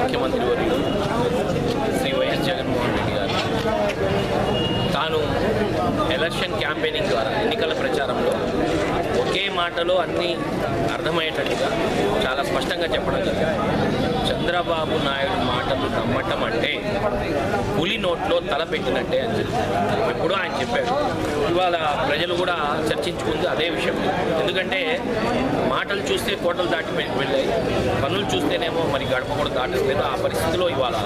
ముఖ్యమంత్రి వర్యులు శ్రీ వైఎస్ జగన్మోహన్ రెడ్డి గారు. తాను ఎలక్షన్ క్యాంపెయినింగ్ ద్వారా ఎన్నికల ప్రచారంలో ఒకే మాటలో అన్నీ అర్థమయ్యేటట్టుగా చాలా స్పష్టంగా చెప్పడం జరిగింది. చంద్రబాబు నాయుడు మాటలు నమ్మటం అంటే పులి నోట్లో తల పెట్టినట్టే అని చెప్పి. ఎప్పుడూ ఆయన చెప్పాడు ఇవాళ ప్రజలు కూడా చర్చించుకుంది అదే విషయం. ఎందుకంటే మాటలు చూస్తే కోటలు దాటి వెళ్ళాయి. పనులు చూస్తేనేమో మరి గడప కూడా దాటలేదు. ఆ పరిస్థితిలో ఇవాళ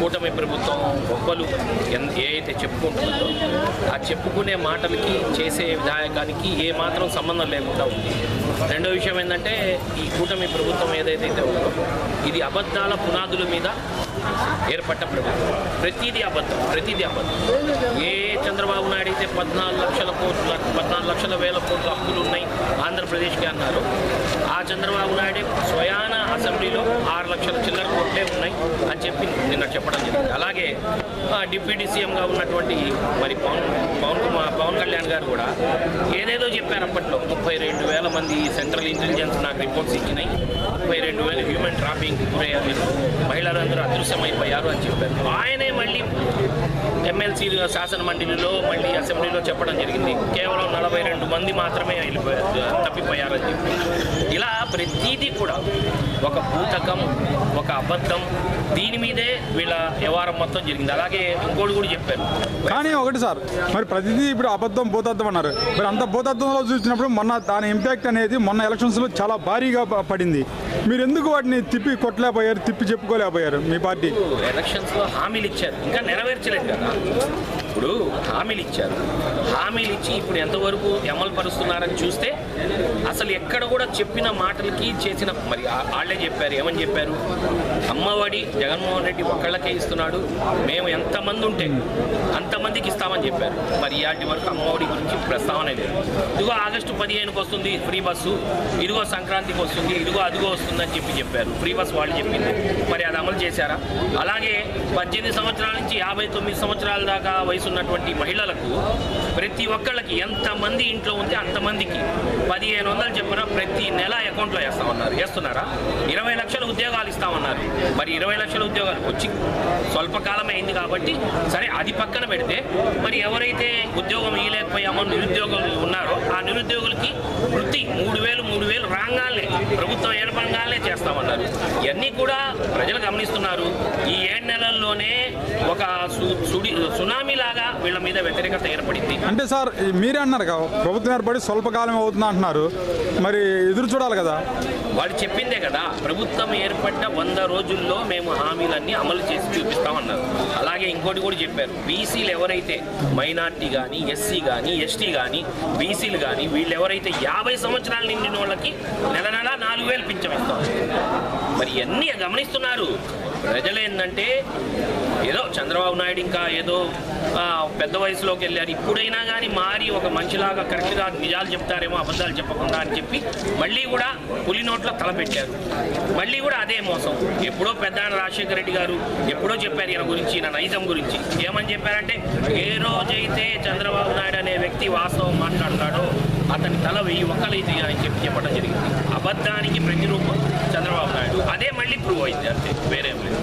కూటమి ప్రభుత్వం గొప్పలు ఎన్- ఏ అయితే చెప్పుకుంటుందో ఆ చెప్పుకునే మాటలకి చేసే విధాయకానికి ఏ మాత్రం సంబంధం లేకుండా ఉంది. రెండో విషయం ఏంటంటే ఈ కూటమి ప్రభుత్వం ఏదైతే ఉందో ఇది అబద్ధాల పునాదుల మీద ఏర్పడ్డ ప్రభుత్వం. ప్రతిదీ అబద్ధం ప్రతిదీ అబద్ధం. ఏ చంద్రబాబు నాయుడు అయితే పద్నాలుగు లక్షల కోట్ల పద్నాలుగు లక్షల వేల కోట్ల అప్పులు ఉన్నాయి ఆంధ్రప్రదేశ్కి అన్నారు ఆ చంద్రబాబు నాయుడు స్వయాన అసెంబ్లీలో ఆరు లక్షల చిల్లర కోట్లే ఉన్నాయి అని చెప్పి నిన్న చెప్పడం జరిగింది. అలాగే డిప్యూటీ సీఎంగా ఉన్నటువంటి మరి పవన్ పవన్ కుమార్ పవన్ కళ్యాణ్ గారు కూడా ఏదేదో చెప్పారు అప్పట్లో ముప్పై రెండు మంది సెంట్రల్ ఇంటెలిజెన్స్ నాకు రిపోర్ట్స్ ఇచ్చినాయి. ముప్పై రెండు వేల హ్యూమన్ ట్రాఫింగ్ గురయ్యారు. మహిళలందరూ అదృశ్యమైపోయారు అని చెప్పారు. ఆయనే మళ్ళీ ఎమ్మెల్సీలు శాసన మండలిలో మళ్ళీ అసెంబ్లీలో చెప్పడం జరిగింది. కేవలం నలభై రెండు మంది మాత్రమే వెళ్ళిపోయారు తప్పిపోయారని చెప్పి ఇలా ప్రతీదీ కూడా ఒక భూతకం ఒక అబద్ధం దీని మీదే వీళ్ళ వ్యవహారం మొత్తం జరిగింది. అలాగే ఇంకోటి కూడా చెప్పారు. కానీ ఒకటి సార్ మరి ప్రతిదీ ఇప్పుడు అబద్ధం భూతత్వం అన్నారు. మరి అంత భూతత్వంలో చూసినప్పుడు మొన్న దాని ఇంపాక్ట్ అనేది మొన్న ఎలక్షన్స్లో చాలా భారీగా పడింది. మీరు ఎందుకు వాటిని తిప్పి కొట్టలేకపోయారు తిప్పి చెప్పుకోలేకపోయారు మీ పార్టీ? ఎలక్షన్స్లో హామీలు ఇచ్చారు. ఇంకా నెరవేర్చలేదు కదా. ఇప్పుడు హామీలు ఇచ్చారు. హామీలు ఇచ్చి ఇప్పుడు ఎంతవరకు అమలు పరుస్తున్నారని చూస్తే అసలు ఎక్కడ కూడా చెప్పిన మాటలకి చేసిన మరి వాళ్ళే చెప్పారు. ఏమని చెప్పారు? అమ్మఒడి జగన్మోహన్ రెడ్డి ఒక్కళ్ళకే ఇస్తున్నాడు. మేము ఎంతమంది ఉంటే అంతమందికి ఇస్తామని చెప్పారు. మరి ఇలాంటి వరకు అమ్మఒడి గురించి అనేది ఇదిగో ఆగస్టు పదిహేనుకి వస్తుంది ఫ్రీ బస్సు ఇదిగో సంక్రాంతికి వస్తుంది ఇదిగో అదిగో వస్తుందని చెప్పి చెప్పారు. ఫ్రీ బస్ వాళ్ళు చెప్పింది. మరి అది అమలు చేశారా? అలాగే పద్దెనిమిది సంవత్సరాల నుంచి యాభై తొమ్మిది సంవత్సరాల దాకా వయసు ఉన్నటువంటి మహిళలకు ప్రతి ఒక్కళ్ళకి ఎంతమంది ఇంట్లో ఉంటే అంతమందికి పదిహేను వందలు చెప్పిన ప్రతి నెల అకౌంట్లో వేస్తామన్నారు. వేస్తున్నారా? ఇరవై లక్షల ఉద్యోగాలు ఇస్తామన్నారు. మరి ఇరవై లక్షల ఉద్యోగాలు వచ్చి స్వల్పకాలం అయింది కాబట్టి సరే అది పక్కన పెడితే మరి ఎవరైతే ఉద్యోగం ఇవ్వలేకపోయామో నిరుద్యోగులు ఉన్నారో. ఆ నిరుద్యోగులకి వృత్తి మూడు వేలు మూడు వేలు రాగానే ప్రభుత్వం ఏర్పడగానే చేస్తామన్నారు. ఇవన్నీ కూడా ప్రజలు గమనిస్తున్నారు. ఈ ఏడు నెలల్లోనే ఒక సునామీ లాగా వీళ్ళ మీద వ్యతిరేకత ఏర్పడింది. అంటే సార్ మీరే అన్నారు కదా ప్రభుత్వం ఏర్పడి స్వల్పకాలం అవుతుంది అంటున్నారు. మరి ఎదురు చూడాలి కదా? వాళ్ళు చెప్పిందే కదా ప్రభుత్వం ఏర్పడ్డ వంద రోజుల్లో మేము హామీలన్నీ అమలు చేసి చూపిస్తామన్నారు. అలాగే ఇంకోటి కూడా చెప్పారు బీసీలు ఎవరైతే మైనార్టీ కానీ ఎస్సీ కానీ ఎస్టీ కానీ బీసీలు కానీ వీళ్ళు ఎవరైతే యాభై సంవత్సరాలు నిండిన వాళ్ళకి నెల నెల నాలుగు వేలు మరి ఇవన్నీ గమనిస్తున్నారు. ప్రజలు ఏంటంటే ఏదో చంద్రబాబు నాయుడు ఇంకా ఏదో పెద్ద వయసులోకి వెళ్ళారు. ఇప్పుడైనా కానీ మారి ఒక మనిషిలాగా కరెక్ట్గా నిజాలు చెప్తారేమో అబద్ధాలు చెప్పకుండా అని చెప్పి మళ్ళీ కూడా పులి నోట్లో తలపెట్టారు మళ్ళీ కూడా అదే మోసం. ఎప్పుడో పెద్ద రాజశేఖర రెడ్డి గారు ఎప్పుడో చెప్పారు ఈయన గురించి ఈయన నైజం గురించి. ఏమని చెప్పారంటే ఏ రోజైతే చంద్రబాబు నాయుడు అనే వ్యక్తి వాస్తవం మాట్లాడతాడో అతని తల వెయ్యి ఒక్కలైతే అని చెప్పి చెప్పడం జరిగింది. అబద్ధానికి ప్రతిరూపం. అదే మళ్ళీ ప్రూవ్ అయింది అంతే. వేరేం లేదు.